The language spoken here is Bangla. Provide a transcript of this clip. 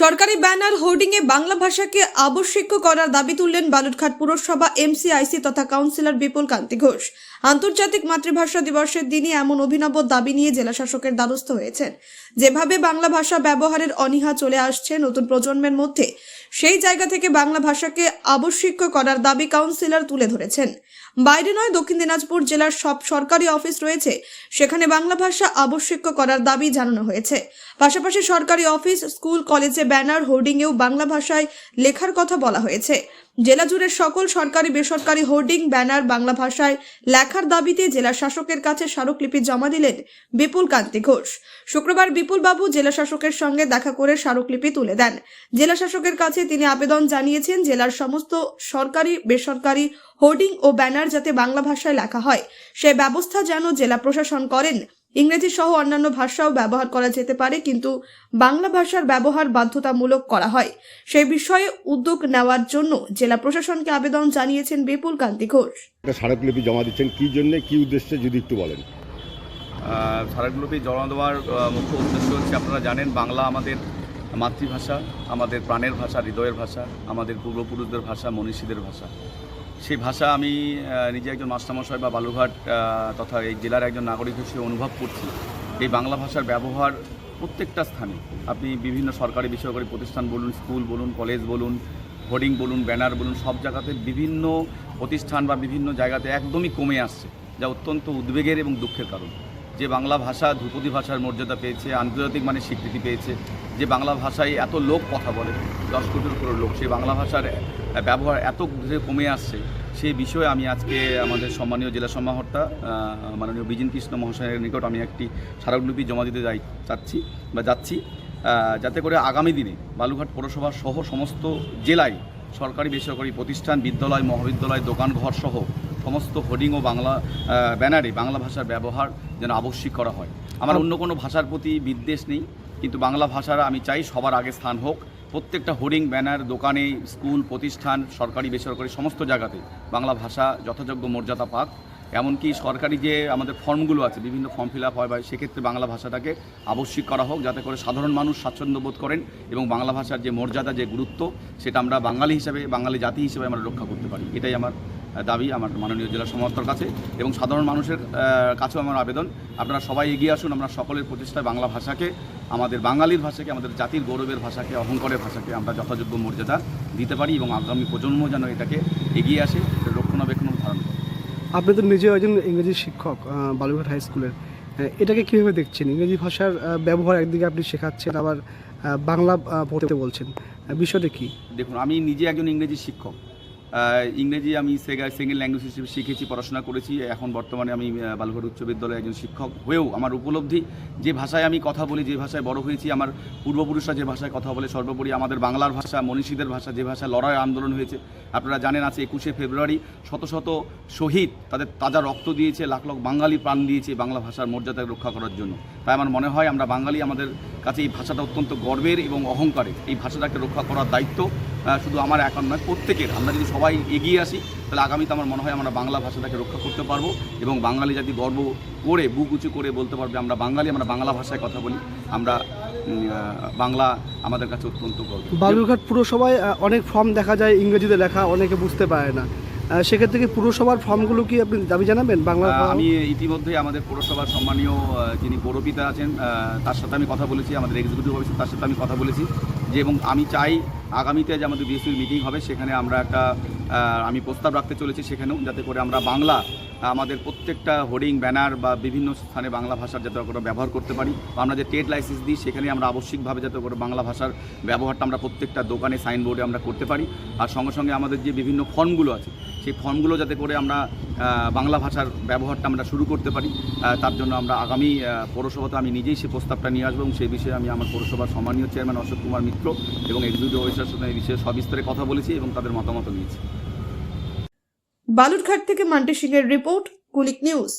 সরকারি ব্যানার হোর্ডিংয়ে বাংলা ভাষাকে আবশ্যিক করার দাবি তুললেন বালুরঘাট পুরসভা এমসিআইসি তথা কাউন্সিলর বিপুল কান্তি ঘোষ। আন্তর্জাতিক মাতৃভাষা দিবসের দিনে এমন অভিনব দাবি নিয়ে জেলা শাসকের দ্বারস্থ হয়েছেন। যেভাবে বাংলা ভাষা ব্যবহারের অনীহা চলে আসছে নতুন প্রজন্মের মধ্যে, সেই জায়গা থেকে বাংলা ভাষাকে আবশ্যিক করার দাবি কাউন্সিলর তুলে ধরেছেন। বাইরে নয়, দক্ষিণ দিনাজপুর জেলার সব সরকারি অফিস রয়েছে। সেখানে বাংলা ভাষা আবশ্যক করার দাবি জানানো হয়েছে। পাশাপাশি সরকারি অফিস, স্কুল, কলেজে ব্যানার হোর্ডিংয়েও বাংলা ভাষায় লেখার কথা বলা হয়েছে। জেলা জুড়ে সকল সরকারি বেসরকারি হোর্ডিং, ব্যানার, বাংলা ভাষায় লেখার দাবিতে জেলা শাসকের কাছে স্মারকলিপি জমা দিলেন বিপুল কান্তি ঘোষ। শুক্রবার বিপুল বাবু জেলা শাসকের সঙ্গে দেখা করে স্মারকলিপি তুলে দেন। জেলা শাসকের কাছে তিনি আবেদন জানিয়েছেন, জেলার সমস্ত সরকারি, বেসরকারি হোর্ডিং ও ব্যানার যাতে বাংলা ভাষায় লেখা হয়, সে ব্যবস্থা যেন জেলা প্রশাসন করেন। ইংরেজি সহ অন্যান্য ভাষাও ব্যবহার করা যেতে পারে কিন্তু বাংলা ভাষার ব্যবহার বাধ্যতামূলক করা হয়। সেই বিষয়ে উদ্যোগ নেওয়ার জন্য জেলা প্রশাসনকে আবেদন জানিয়েছেন বিপুল কান্তি ঘোষ। স্মারকলিপি জমা দিচ্ছেন কি জন্য কি উদ্দেশ্যে যদি একটু বলেন। স্মারকলিপি জমা দেওয়ার মুখ্য উদ্দেশ্য হচ্ছে আপনারা জানেন বাংলা আমাদের মাতৃভাষা, আমাদের প্রাণের ভাষা, হৃদয়ের ভাষা, আমাদের পূর্বপুরুষদের ভাষা, মনীষীদের ভাষা। সেই ভাষা আমি নিজে একজন মাস্টারমশাই বা বালুঘাট তথা এই জেলার একজন নাগরিক হিসেবে অনুভব করছি। এই বাংলা ভাষার ব্যবহার প্রত্যেকটা স্থানে। আপনি বিভিন্ন সরকারি, বেসরকারি প্রতিষ্ঠান বলুন, স্কুল বলুন, কলেজ বলুন, হোর্ডিং বলুন, ব্যানার বলুন, সব জায়গাতে বিভিন্ন প্রতিষ্ঠান বা বিভিন্ন জায়গাতে একদমই কমে আসছে, যা অত্যন্ত উদ্বেগের এবং দুঃখের কারণ। যে বাংলা ভাষা ধ্রুপদী ভাষার মর্যাদা পেয়েছে, আন্তর্জাতিক মানে স্বীকৃতি পেয়েছে, যে বাংলা ভাষায় এত লোক কথা বলে, দশ কোটির উপর লোক, সেই বাংলা ভাষার ব্যবহার এত ধীরে কমে আসছে, সেই বিষয়ে আমি আজকে আমাদের সম্মানীয় জেলা সমাহর্তা মাননীয় বিজিন কৃষ্ণ মহাশয়ের নিকট আমি একটি স্মারকলিপি জমা দিতে যাই, চাচ্ছি বা যাচ্ছি যাতে করে আগামী দিনে বালুঘাট পৌরসভা সহ সমস্ত জেলায় সরকারি বেসরকারি প্রতিষ্ঠান, বিদ্যালয়, মহাবিদ্যালয়, দোকানঘর সহ সমস্ত হোর্ডিং ও বাংলা ব্যানারে বাংলা ভাষার ব্যবহার যেন আবশ্যিক করা হয়। আমার অন্য কোনো ভাষার প্রতি বিদ্বেষ নেই কিন্তু বাংলা ভাষার আমি চাই সবার আগে স্থান হোক। প্রত্যেকটা হোর্ডিং ব্যানার দোকানে স্কুল প্রতিষ্ঠান সরকারি বেসরকারি সমস্ত জায়গাতে বাংলা ভাষা যথাযোগ্য মর্যাদা পাক। এমনকি সরকারি যে আমাদের ফর্মগুলো আছে বিভিন্ন ফর্ম ফিল আপ হয় বা সেক্ষেত্রে বাংলা ভাষাটাকে আবশ্যিক করা হোক যাতে করে সাধারণ মানুষ স্বাচ্ছন্দ্য বোধ করেন এবং বাংলা ভাষার যে মর্যাদা যে গুরুত্ব সেটা আমরা বাঙালি হিসাবে বাঙালি জাতি হিসেবে আমরা রক্ষা করতে পারি। এটাই আমার দাবি আমার মাননীয় জেলা সমাহর্তার কাছে এবং সাধারণ মানুষের কাছেও আমার আবেদন। আপনারা সবাই এগিয়ে আসুন আমরা সকলের প্রচেষ্টায় বাংলা ভাষাকে আমাদের বাঙালির ভাষাকে আমাদের জাতির গৌরবের ভাষাকে অহংকারের ভাষাকে আমরা যথাযোগ্য মর্যাদা দিতে পারি এবং আগামী প্রজন্ম যেন এটাকে এগিয়ে আসে এটা রক্ষণাবেক্ষণ ধারণ করে আপনি তো নিজেও একজন ইংরেজি শিক্ষক বালুঘাট হাই স্কুলের। এটাকে কীভাবে দেখছেন? ইংরেজি ভাষার ব্যবহার একদিকে আপনি শেখাচ্ছেন আবার বাংলা পড়তে বলছেন। বিষয়টা কি? দেখুন আমি নিজে একজন ইংরেজি শিক্ষক। ইংরেজি আমি সেকেন্ড ল্যাঙ্গুয়েজ হিসেবে শিখেছি, পড়াশোনা করেছি। এখন বর্তমানে আমি বালুঘাট উচ্চ বিদ্যালয়ে একজন শিক্ষক হয়েও আমার উপলব্ধি। যে ভাষায় আমি কথা বলি, যে ভাষায় বড় হয়েছি, আমার পূর্বপুরুষরা যে ভাষায় কথা বলে, সর্বোপরি আমাদের বাংলার ভাষা, মনীষীদের ভাষা, যে ভাষায় লড়াই আন্দোলন হয়েছে। আপনারা জানেন আছে একুশে ফেব্রুয়ারি শত শত শহীদ তাদের তাজা রক্ত দিয়েছে, লাখ লাখ বাঙালি প্রাণ দিয়েছে বাংলা ভাষার মর্যাদা রক্ষা করার জন্য। তাই আমার মনে হয়, আমরা বাঙালি আমাদের কাছে এই ভাষাটা অত্যন্ত গর্বের এবং অহংকারের। এই ভাষাটাকে রক্ষা করার দায়িত্ব শুধু আমার একার নয় প্রত্যেকের। আমরা যদি সবাই এগিয়ে আসি তাহলে আগামীতে আমার মনে হয় আমরা বাংলা ভাষাটাকে রক্ষা করতে পারব এবং বাঙালি জাতি গর্ব করে বুক উঁচু করে বলতে পারবে আমরা বাঙালি আমরা বাংলা ভাষায় কথা বলি আমরা বাংলা আমাদের কাছে অত্যন্ত গর্ব বালুরঘাট পুরসভায় অনেক ফর্ম দেখা যায় ইংরেজিতে লেখা অনেকে বুঝতে পারে না। সেক্ষেত্রে কি পুরসভার ফর্মগুলো কি আপনি দাবি জানাবেন বাংলা আমি ইতিমধ্যে আমাদের পৌরসভার সম্মানীয় যিনি পৌরপিতা আছেন তার সাথে আমি কথা বলেছি আমাদের এক্সিকিউটিভ অফিসার তার সাথে আমি কথা বলেছি। যে এবং আমি চাই আগামীতে যে আমাদের বিএসপির মিটিং হবে, সেখানে আমরা একটা আমি প্রস্তাব রাখতে চলেছি সেখানেও, যাতে করে আমরা বাংলা, আমাদের প্রত্যেকটা হোর্ডিং, ব্যানার বা বিভিন্ন স্থানে বাংলা ভাষার যাতে করে ব্যবহার করতে পারি আমরা যে ট্রেড লাইসেন্স দিই, সেখানে আমরা আবশ্যিকভাবে যাতে করে বাংলা ভাষার ব্যবহারটা আমরা প্রত্যেকটা দোকানে, সাইনবোর্ডে আমরা করতে পারি। আর সঙ্গে সঙ্গে আমাদের যে বিভিন্ন ফর্মগুলো আছে সেই ফর্মগুলো যাতে করে আমরা বাংলা ভাষার ব্যবহারটা আমরা শুরু করতে পারি তার জন্য আমরা আগামী পৌরসভাতে আমি নিজেই সেই প্রস্তাবটা নিয়ে আসব এবং সেই বিষয়ে আমি আমার পৌরসভার সম্মানীয় চেয়ারম্যান অশোক কুমার মিত্র এবং এক্সিকিউটিভ অফিসার সাথে এই বিষয়ে সবিস্তারে কথা বলেছি এবং তাদের মতামত নিয়েছি। বালুরঘাট থেকে মান্টি সিং এর রিপোর্ট, কুলিক নিউজ।